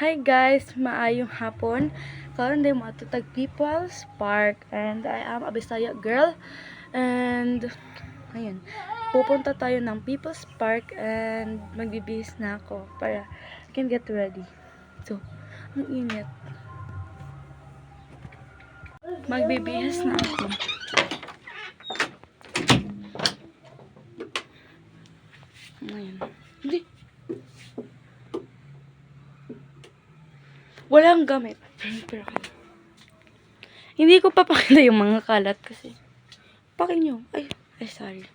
Hi guys, maayong hapon. Karon day mo tag People's Park and I am a Bisaya girl. And ayun, pupunta tayo ng People's Park and magbibihis na ako para I can get ready. So, ang init. Magbibihis na ako. Ayun. Hindi. Walang gamit. Pero, hindi ko papakita yung mga kalat kasi. Pakin nyo. Ay, ay, sorry.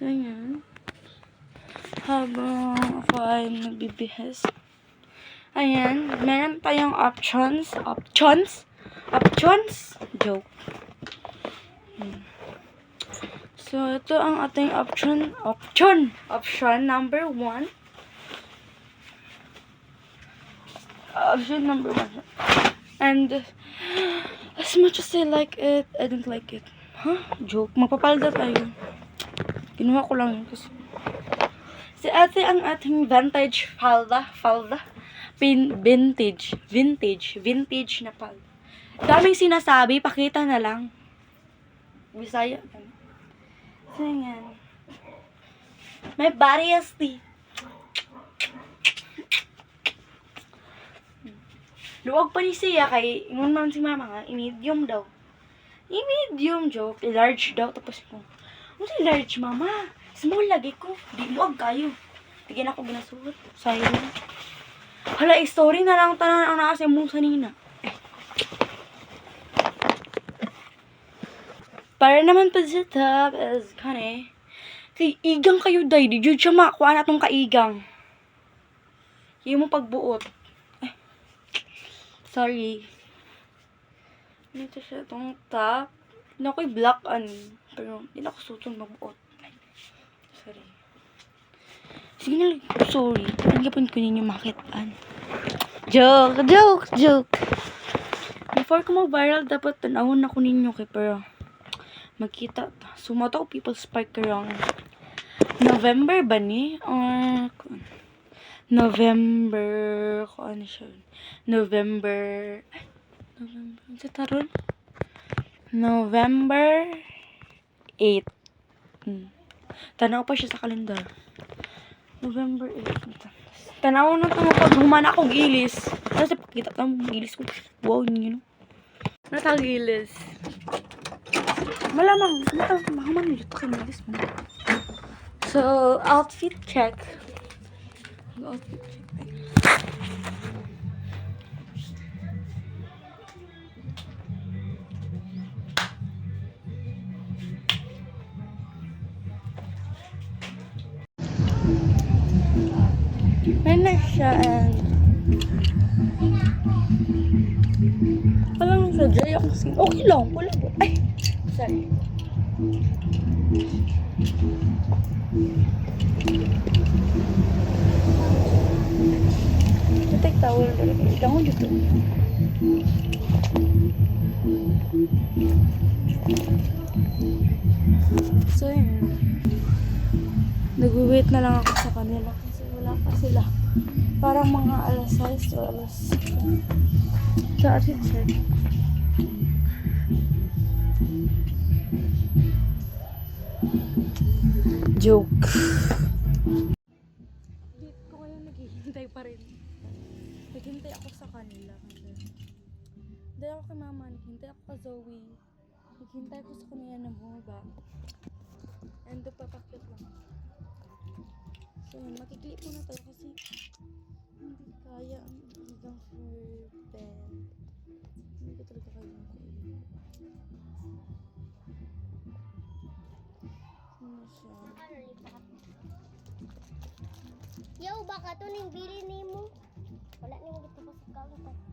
So, yan. Habang ako ay nagbibihis. Ayan. Meron tayong options. Options? Options? Joke. So, ito ang ating option. Option! Option number one. Option number one. And as much as I like it, I don't like it. Huh? Joke. Magpapalda tayo. Kinuha ko lang yun kasi. Si ate ang ating vintage falda. Falda. Pin, vintage. Vintage. Vintage na palda. Daming sinasabi. Pakita na lang. Bisaya. So, yan. May variety. Luwag pa ni siya kay ingon man si mama nga i-medium daw. I-medium joke, i-large daw tapos ko. Ano si large mama? Small lagi ko. Di luwag kayo. Tigyan ako ginasuot. Sayang. Hala, story na lang tanan ang nasa mong sanina. Para naman pa sa top is kane. Kay igang kayo day, di jud siya makuha na tong kaigang. Yung mo pagbuot. Sorry. Ito siya itong top. Hindi ako'y black an. Pero hindi na ako sutong magbuot. Ay, Sorry. Sige na lang. Sorry. Pa ko ninyo makitaan. Joke! Joke! Joke! Before ko mag-viral, dapat tanawon ako ninyo kay pero magkita. Sumato ko People's Park karong November ba ni? Or November, ano siya, November, ay, November, ano taron? November 8. Hmm. Tanaw pa siya sa kalendar. November 8. Tanaw na ito pag humana akong ilis. Kasi pakita ka mo ilis ko. Wow, yun yun. Nasa ilis. Malamang, malamang, mahamang nito kayo ilis mo. So, outfit check. May siya and Walang sadya yung skin. Okay lang. Wala po. Ay! Sorry. Take towel mo dito. So, yun. Nag-wait na lang ako sa kanila kasi wala pa sila. Parang mga alas 6 o alas 7. Sa atin, sir. Joke. Hindi ako kay mama, naghintay ako kay Zoe. Naghintay ko sa kanila na bumaba. And papakit lang. So, makiklip muna tayo kasi hindi kaya ang igang for bed. Hindi ko talaga kaya ang kuya. Ano siya? Yaw, baka to ning bili nimo. Wala nimo dito pa sa counter.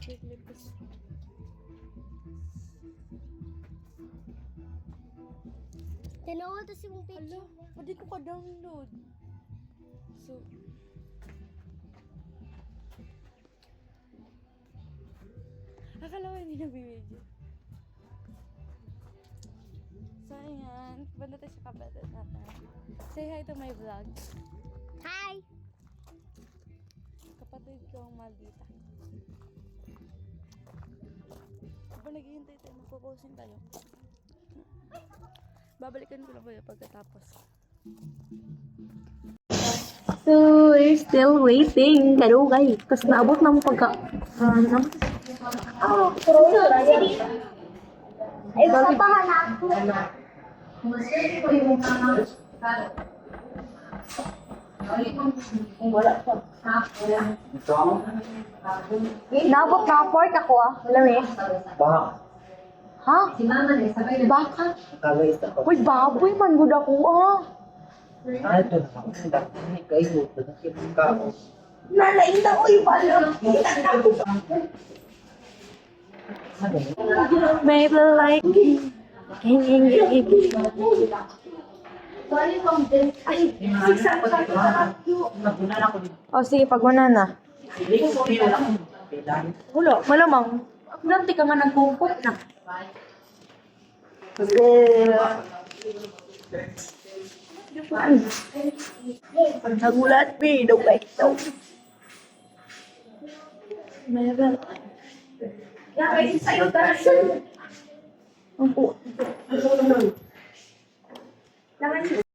Kiklip kasi Tinawa to si mong picture. pwede ko ka-download. So, akala ko hindi nabibidyo. So, ayan. Banda tayo sa kapatid natin. Say hi to my vlog. Hi! Kapatid ko ang maldita. Habang naghihintay tayo, magpo-posing tayo. Babalikan ko lang kayo pagkatapos. So, we're still waiting. Hello, guys. Tapos naabot na mo pagka... Uh, na- Ay, kapahan ako. Naabot na pork ako ah. Lami. Baka, Ha? Baka? kagaysta ko. Uy, baboy man gud ako ah. Ano ito na ako? Hindi kayo. Nakikita ako. Nalain na uy, balo. Maybe like... Ging, ging, ging, ging. Nagunan ako. O sige, pag wala na. Wala malamang. Ganti ka nga nagkumpot na. Nagulat, B. No, like, no. Meron. Yeah, ay, sa'yo, tayo. Ang po. 那么你